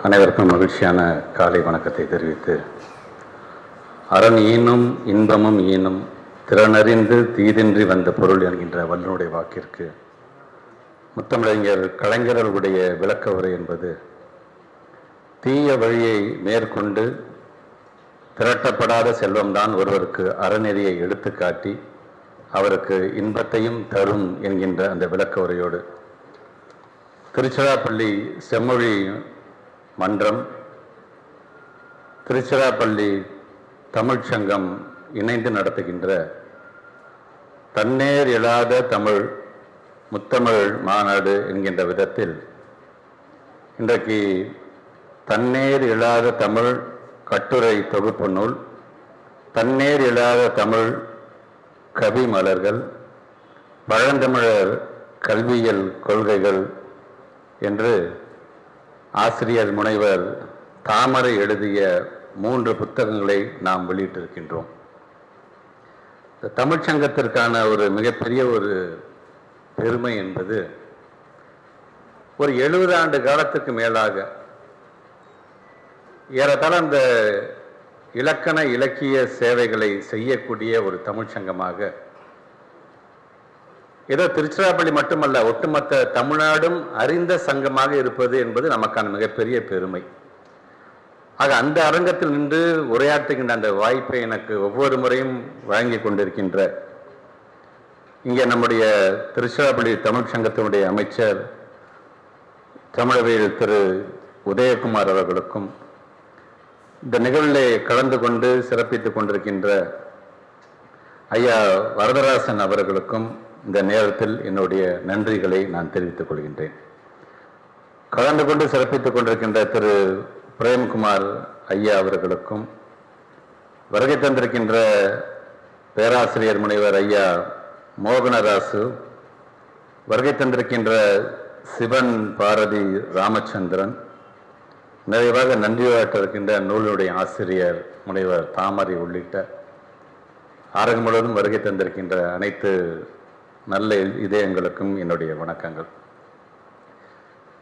அனைவருக்கும் மகிழ்ச்சியான காலை வணக்கத்தை தெரிவித்து அரண் ஈனும் இன்பமும் ஈனும் திறனறிந்து தீதின்றி வந்த பொருள் என்கின்ற வல்லனுடைய வாக்கிற்கு முத்தமிழறிஞர் கலைஞர்களுடைய விளக்க உரை என்பது தீய வழியை மேற்கொண்டு திரட்டப்படாத செல்வம்தான் ஒருவருக்கு அறநெறியை எடுத்துக்காட்டி அவருக்கு இன்பத்தையும் தரும் என்கின்ற அந்த விளக்க உரையோடு திருச்சிராப்பள்ளி செம்மொழி மன்றம் திருச்சிராப்பள்ளி தமிழ்ச்சங்கம் இணைந்து நடத்துகின்ற தன்னேர் இல்லாத தமிழ் முத்தமிழ் மாநாடு என்கின்ற விதத்தில் இன்றைக்கு தன்னேர் இல்லாத தமிழ் கட்டுரை தொகுப்பு நூல் தன்னேர் இல்லாத தமிழ் கவி மலர்கள் பழந்தமிழர் கல்வியியல் கொள்கைகள் என்று ஆசிரியர் முனைவர் தாமரை எழுதிய மூன்று புத்தகங்களை நாம் வெளியிட்டிருக்கின்றோம். தமிழ்ச்சங்கத்திற்கான ஒரு மிகப்பெரிய ஒரு பெருமை என்பது ஒரு எழுபது ஆண்டு காலத்துக்கு மேலாக ஏறத்தாழ அந்த இலக்கண இலக்கிய சேவைகளை செய்யக்கூடிய ஒரு தமிழ்ச்சங்கமாக ஏதோ திருச்சிராப்பள்ளி மட்டுமல்ல ஒட்டுமொத்த தமிழ்நாடும் அறிந்த சங்கமாக இருப்பது என்பது நமக்கான மிகப்பெரிய பெருமை. ஆக அந்த அரங்கத்தில் நின்று உரையாற்றுகின்ற அந்த வாய்ப்பை எனக்கு ஒவ்வொரு முறையும் வழங்கி கொண்டிருக்கின்ற இங்கே நம்முடைய திருச்சிராப்பள்ளி தமிழ் சங்கத்தினுடைய அமைச்சர் தமிழவையில் திரு உதயகுமார் அவர்களுக்கும் இந்த நிகழ்விலே கலந்து கொண்டு சிறப்பித்துக் கொண்டிருக்கின்ற ஐயா வரதராசன் அவர்களுக்கும் இந்த நேரத்தில் என்னுடைய நன்றிகளை நான் தெரிவித்துக் கொள்கின்றேன். கலந்து கொண்டு சிறப்பித்துக் கொண்டிருக்கின்ற திரு பிரேம்குமார் ஐயா அவர்களுக்கும் வருகை தந்திருக்கின்ற பேராசிரியர் முனைவர் ஐயா மோகனராசு வருகை தந்திருக்கின்ற சிவன் பாரதி ராமச்சந்திரன் நிறைவாக நன்றியாற்ற இருக்கின்ற நூலினுடைய ஆசிரியர் முனைவர் தாமரை உள்ளிட்ட அரங்கு முழுவதும் வருகை தந்திருக்கின்ற அனைத்து நல்ல இதயங்களுக்கும் என்னுடைய வணக்கங்கள்.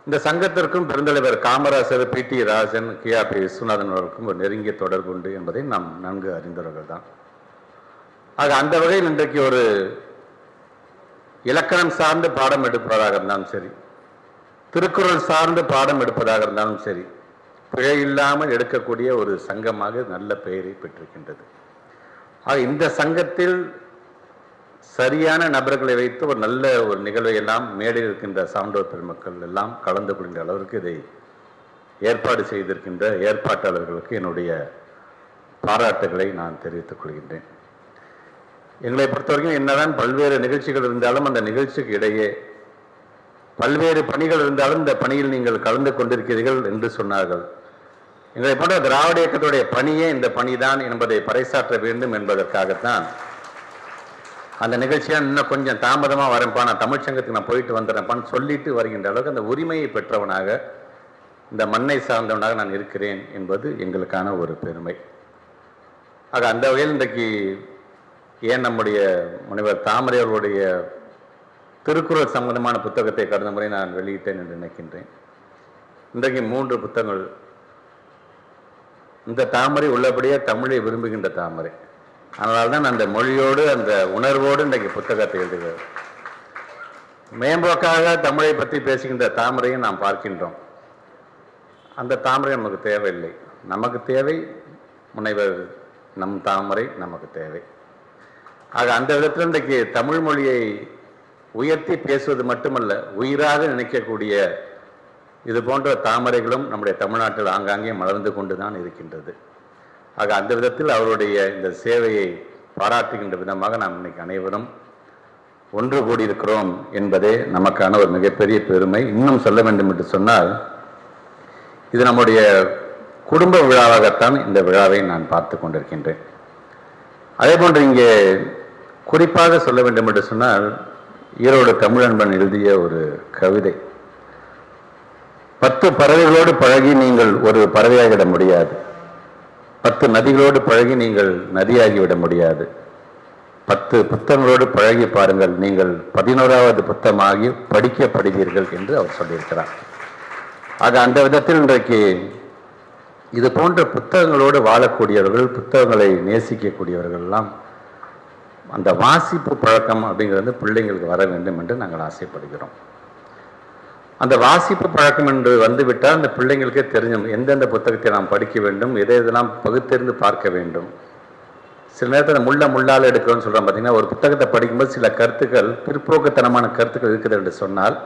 இந்த சங்கத்திற்கும் பெருந்தலைவர் Kamarajar P. T. Rajan K. R. P. Viswanathan அவர்களுக்கும் ஒரு நெருங்கிய தொடர்பு உண்டு என்பதை நாம் நன்கு அறிந்தவர்கள் தான். ஆக அந்த வகையில் இன்றைக்கு ஒரு இலக்கணம் சார்ந்து பாடம் எடுப்பதாக இருந்தாலும் சரி திருக்குறள் சார்ந்து பாடம் எடுப்பதாக இருந்தாலும் சரி பிழை இல்லாமல் எடுக்கக்கூடிய ஒரு சங்கமாக நல்ல பெயரை பெற்றிருக்கின்றது. ஆக இந்த சங்கத்தில் சரியான நபர்களை வைத்து ஒரு நல்ல ஒரு நிகழ்வை எல்லாம் மேடையில் இருக்கின்ற சான்றோர் பெருமக்கள் எல்லாம் கலந்து கொள்கின்ற அளவிற்கு இதை ஏற்பாடு செய்திருக்கின்ற ஏற்பாட்டாளர்களுக்கு என்னுடைய பாராட்டுகளை நான் தெரிவித்துக் கொள்கின்றேன். எங்களை பொறுத்தவரைக்கும் என்னதான் பல்வேறு நிகழ்ச்சிகள் இருந்தாலும் அந்த நிகழ்ச்சிக்கு இடையே பல்வேறு பணிகள் இருந்தாலும் இந்த பணியில் நீங்கள் கலந்து கொண்டிருக்கிறீர்கள் என்று சொன்னார்கள். எங்களை போன்ற திராவிட இயக்கத்துடைய பணியே இந்த பணிதான் என்பதை பறைசாற்ற வேண்டும் என்பதற்காகத்தான் அந்த நிகழ்ச்சியாக இன்னும் கொஞ்சம் தாமதமாக வரேன்ப்பா. நான் தமிழ்ச்சங்கத்துக்கு நான் போயிட்டு வந்துடுறேன்ப்பான்னு சொல்லிட்டு வருகின்ற அளவுக்கு அந்த உரிமையை பெற்றவனாக இந்த மண்ணை சார்ந்தவனாக நான் இருக்கிறேன் என்பது எங்களுக்கான ஒரு பெருமை. ஆக அந்த வகையில் இன்றைக்கு ஏன் நம்முடைய முனைவர் தாமரை அவர்களுடைய திருக்குறள் சம்பந்தமான புத்தகத்தை கடந்த முறை நான் வெளியிட்டேன் என்று நினைக்கின்றேன். இன்றைக்கு மூன்று புத்தகங்கள். இந்த தாமரை உள்ளபடியே தமிழை விரும்புகின்ற தாமரை. அதனால்தான் அந்த மொழியோடு அந்த உணர்வோடு இன்றைக்கு புத்தகத்தை எழுதுகிறது. மேம்போக்காக தமிழை பற்றி பேசுகின்ற தாமரையும் நாம் பார்க்கின்றோம். அந்த தாமரை நமக்கு தேவையில்லை. நமக்கு தேவை முனைவர் நம் தாமரை நமக்கு தேவை. ஆக அந்த விதத்தில் இன்றைக்கு தமிழ் மொழியை உயர்த்தி பேசுவது மட்டுமல்ல உயிராக நினைக்கக்கூடிய இது போன்ற தாமரைகளும் நம்முடைய தமிழ்நாட்டில் ஆங்காங்கே மலர்ந்து கொண்டு தான் இருக்கின்றது. ஆக அந்த விதத்தில் அவருடைய இந்த சேவையை பாராட்டுகின்ற விதமாக நாம் இன்னைக்கு அனைவரும் ஒன்று கூடியிருக்கிறோம் என்பதே நமக்கான ஒரு மிகப்பெரிய பெருமை. இன்னும் சொல்ல வேண்டும் என்று சொன்னால் இது நம்முடைய குடும்ப விழாவாகத்தான் இந்த விழாவை நான் பார்த்து கொண்டிருக்கின்றேன். அதே போன்று இங்கே குறிப்பாக சொல்ல வேண்டும் என்று சொன்னால் ஈரோடு தமிழன்பன் எழுதிய ஒரு கவிதை. பத்து பறவைகளோடு பழகி நீங்கள் ஒரு பறவையாகிட முடியாது. பத்து நதிகளோடு பழகி நீங்கள் நதியாகிவிட முடியாது. பத்து புத்தகங்களோடு பழகி பாருங்கள் நீங்கள் பதினோராவது புத்தகமாகி படிக்கப்படுவீர்கள் என்று அவர் சொல்லியிருக்கிறார். ஆக அந்த விதத்தில் இன்றைக்கு இது போன்ற புத்தகங்களோடு வாழக்கூடியவர்கள் புத்தகங்களை நேசிக்கக்கூடியவர்கள் எல்லாம் அந்த வாசிப்பு பழக்கம் அப்படிங்கிறது பிள்ளைங்களுக்கு வர வேண்டும் என்று நாங்கள் ஆசைப்படுகிறோம். அந்த வாசிப்பு பழக்கம் என்று வந்துவிட்டால் அந்த பிள்ளைங்களுக்கே தெரிஞ்சும் எந்தெந்த புத்தகத்தை நாம் படிக்க வேண்டும் எதை எதெல்லாம் பகுத்தறிந்து பார்க்க வேண்டும். சில நேரத்தில் முள்ள முள்ளால் எடுக்கணும்னு சொல்கிறோம் பார்த்தீங்கன்னா ஒரு புத்தகத்தை படிக்கும்போது சில கருத்துக்கள் பிற்போக்குத்தனமான கருத்துக்கள் இருக்குது என்று சொன்னால்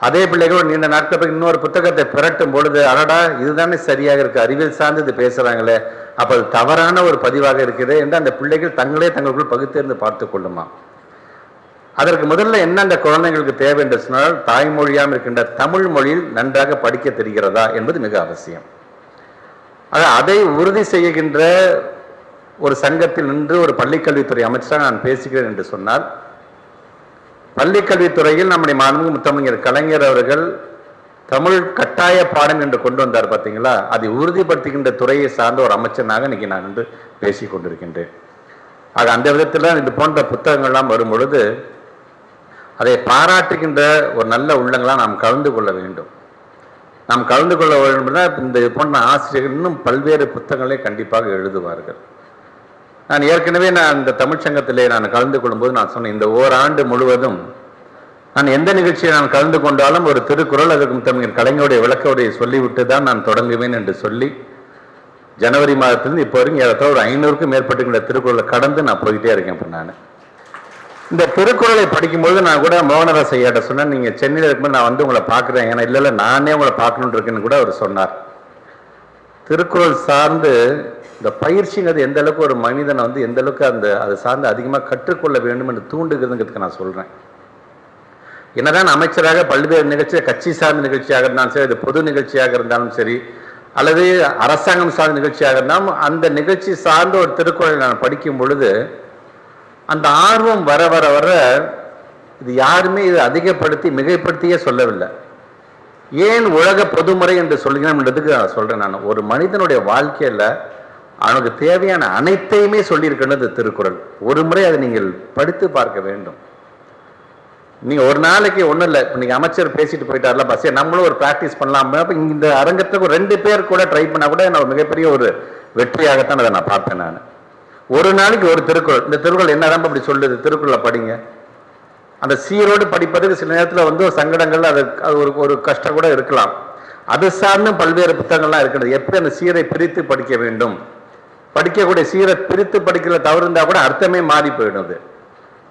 அதே பிள்ளைகள் நீண்ட நாட்கள் இன்னொரு புத்தகத்தை பிரட்டும் பொழுது அடடா இதுதானே சரியாக இருக்குது அறிவியல் சார்ந்து இது பேசுகிறாங்களே அப்போ அது தவறான ஒரு பதிவாக இருக்குது என்று அந்த பிள்ளைகள் தங்களே தங்களுக்குள் பகுத்தறிந்து பார்த்து கொள்ளுமா அதற்கு முதல்ல என்ன அந்த குழந்தைங்களுக்கு தேவை என்று சொன்னால் தாய்மொழியாம் இருக்கின்ற தமிழ் மொழியில் நன்றாக படிக்க தெரிகிறதா என்பது மிக அவசியம். அதை உறுதி செய்கின்ற ஒரு சங்கத்தில் நின்று ஒரு பள்ளிக்கல்வித்துறை அமைச்சராக நான் பேசுகிறேன் என்று சொன்னால் பள்ளிக்கல்வித்துறையில் நம்முடைய மாண்பு முத்தமிழர் கலைஞர் அவர்கள் தமிழ் கட்டாய பாடம் என்று கொண்டு வந்தார் பார்த்தீங்களா? அதை உறுதிப்படுத்துகின்ற துறையை சார்ந்த ஒரு அமைச்சனாக இன்னைக்கு நான் வந்து பேசிக் கொண்டிருக்கின்றேன். ஆக அந்த விதத்தில் இது போன்ற புத்தகங்கள்லாம் வரும் பொழுது அதை பாராட்டுகின்ற ஒரு நல்ல உள்ளங்களாக நாம் கலந்து கொள்ள வேண்டும். நாம் கலந்து கொள்ள வேண்டும் இந்த போன்ற ஆசிரியர்கள் இன்னும் பல்வேறு புத்தகங்களை கண்டிப்பாக எழுதுவார்கள். நான் ஏற்கனவே நான் இந்த தமிழ்ச்சங்கத்திலே நான் கலந்து கொள்ளும்போது நான் சொன்னேன் இந்த ஓராண்டு முழுவதும் நான் எந்த நிகழ்ச்சியை நான் கலந்து கொண்டாலும் ஒரு திருக்குறள் அதற்கு தமிழ் கலைஞருடைய விளக்கவுடைய சொல்லிவிட்டு தான் நான் தொடங்குவேன் என்று சொல்லி ஜனவரி மாதத்திலிருந்து இப்போ வரைக்கும் ஏறத்தாழ ஒரு ஐநூறுக்கும் மேற்பட்டுங்கிற திருக்குறளை கடந்து நான் போயிட்டே இருக்கேன் இப்போ நான். இந்த திருக்குறளை படிக்கும்போது நான் கூட மோகனரச ஐயாட்ட சொன்னேன். நீங்கள் சென்னையில் இருக்கும்போது நான் வந்து உங்களை பார்க்குறேன். ஏன்னா இல்லை இல்லை நானே உங்களை பார்க்கணுன்னு இருக்குன்னு கூட அவர் சொன்னார். திருக்குறள் சார்ந்து இந்த பயிற்சிங்கிறது எந்த அளவுக்கு ஒரு மனிதனை வந்து எந்த அளவுக்கு அந்த அதை சார்ந்து அதிகமாக கற்றுக்கொள்ள வேண்டும் என்று தூண்டுகிறதுங்கிறதுக்கு நான் சொல்கிறேன் என்னதான் அமைச்சராக பல்வேறு நிகழ்ச்சி கட்சி சார்ந்த நிகழ்ச்சியாக இருந்தாலும் சரி அது பொது நிகழ்ச்சியாக இருந்தாலும் சரி அல்லது அரசாங்கம் சார்ந்த நிகழ்ச்சியாக இருந்தாலும் அந்த நிகழ்ச்சி சார்ந்த ஒரு திருக்குறளை நான் படிக்கும் பொழுது அந்த ஆர்வம் வர வர வர இது யாருமே இதை அதிகப்படுத்தி மிகைப்படுத்தியே சொல்லவில்லை. ஏன் உலக பொதுமுறை என்று சொல்கிறோம்ன்றதுக்கு நான் சொல்கிறேன் நான். ஒரு மனிதனுடைய வாழ்க்கையில் அவனுக்கு தேவையான அனைத்தையுமே சொல்லியிருக்கின்றது திருக்குறள். ஒரு முறை அதை நீங்கள் படித்து பார்க்க வேண்டும். நீங்கள் ஒரு நாளைக்கு ஒன்றும் இல்லை. இப்போ நீங்கள் அமைச்சர் பேசிட்டு போயிட்டார்ல பஸ் நம்மளும் ஒரு ப்ராக்டிஸ் பண்ணலாம். அப்போ இந்த அரங்கத்துக்கு ரெண்டு பேர் கூட ட்ரை பண்ணால் கூட நான் மிகப்பெரிய ஒரு வெற்றியாகத்தான் அதை நான் பார்ப்பேன் நான். ஒரு நாளைக்கு ஒரு திருக்குறள். இந்த திருக்குறள் என்னதான் அப்படி சொல்லுது? திருக்குறளை படிங்க. அந்த சீரோடு படிப்பதற்கு சில நேரத்தில் வந்து ஒரு சங்கடங்கள் அது அது ஒரு ஒரு கஷ்டம் கூட இருக்கலாம். அது சார்ந்தும் பல்வேறு புத்தகங்கள்லாம் இருக்கிறது. எப்படி அந்த சீரை பிரித்து படிக்க வேண்டும்? படிக்கக்கூடிய சீரை பிரித்து படிக்கிற தவறு இருந்தால் கூட அர்த்தமே மாறி போயிடும் அது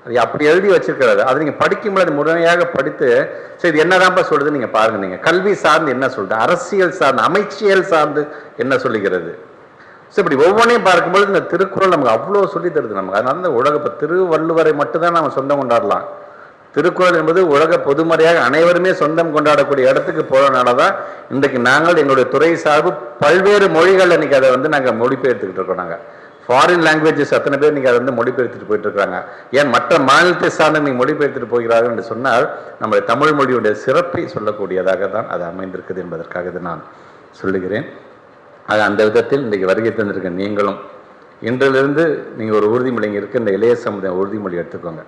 அது அப்படி எழுதி வச்சிருக்கிறது. அதை நீங்கள் படிக்கும்போது முழுமையாக படித்து சரி இது என்னதான்ப்பா சொல்லுது நீங்கள் பாருங்க. நீங்கள் கல்வி சார்ந்து என்ன சொல்லுது? அரசியல் சார்ந்து அமைச்சியல் சார்ந்து என்ன சொல்லுகிறது? ஸோ இப்படி ஒவ்வொன்றையும் பார்க்கும்பொழுது இந்த திருக்குறள் நமக்கு அவ்வளோ சொல்லி தருது நமக்கு. அதனால இந்த உலக இப்போ திருவள்ளுவரை மட்டும்தான் நம்ம சொந்தம் கொண்டாடலாம். திருக்குறள் என்பது உலக பொதுமறையாக அனைவருமே சொந்தம் கொண்டாடக்கூடிய இடத்துக்கு போகிறனால தான் இன்றைக்கு நாங்கள் எங்களுடைய துறை சார்பு பல்வேறு மொழிகள் இன்றைக்கி அதை வந்து நாங்கள் மொழிபெயர்த்துக்கிட்டு இருக்கோம் நாங்கள் ஃபாரின் லாங்குவேஜஸ் அத்தனை பேர் இன்னைக்கு அதை வந்து மொழிபெயர்த்துட்டு போயிட்டு இருக்காங்க ஏன் மற்ற மாநிலத்தை சார்ந்த நீங்கள் மொழிபெயர்த்துட்டு போகிறார்கள் என்று சொன்னால் நம்முடைய தமிழ் மொழியுடைய சிறப்பை சொல்லக்கூடியதாக தான் அது அமைந்திருக்குது என்பதற்காக நான் சொல்லுகிறேன். அது அந்த விதத்தில் இன்றைக்கு வருகை தந்திருக்க நீங்களும். இன்றிலிருந்து நீங்கள் ஒரு உறுதிமொழி இருக்க இந்த இளைய சமுதாயம் உறுதிமொழி எடுத்துக்கோங்க.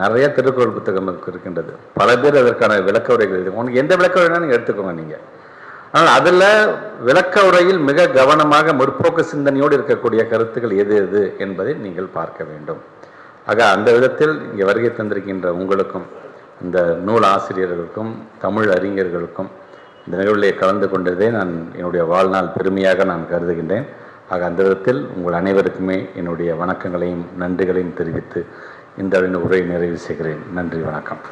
நிறைய திருக்குறள் புத்தகம் இருக்கின்றது. பல பேர் அதற்கான விளக்க உரைகள் இருக்கு. உங்களுக்கு எந்த விளக்க உரைனா நீங்கள் எடுத்துக்கோங்க நீங்கள் ஆனால் அதில் விளக்க உரையில் மிக கவனமாக முற்போக்கு சிந்தனையோடு இருக்கக்கூடிய கருத்துக்கள் எது எது என்பதை நீங்கள் பார்க்க வேண்டும். ஆக அந்த விதத்தில் இங்கே வருகை தந்திருக்கின்ற உங்களுக்கும் இந்த நூல் ஆசிரியர்களுக்கும் தமிழ் அறிஞர்களுக்கும் இந்த நிகழ்விலே கலந்து கொண்டதே நான் என்னுடைய வாழ்நாள் பெருமையாக நான் கருதுகின்றேன். ஆக அந்த விதத்தில் உங்கள் அனைவருக்குமே என்னுடைய வணக்கங்களையும் நன்றிகளையும் தெரிவித்து இந்த அளவின் உரையை நிறைவு செய்கிறேன். நன்றி வணக்கம்.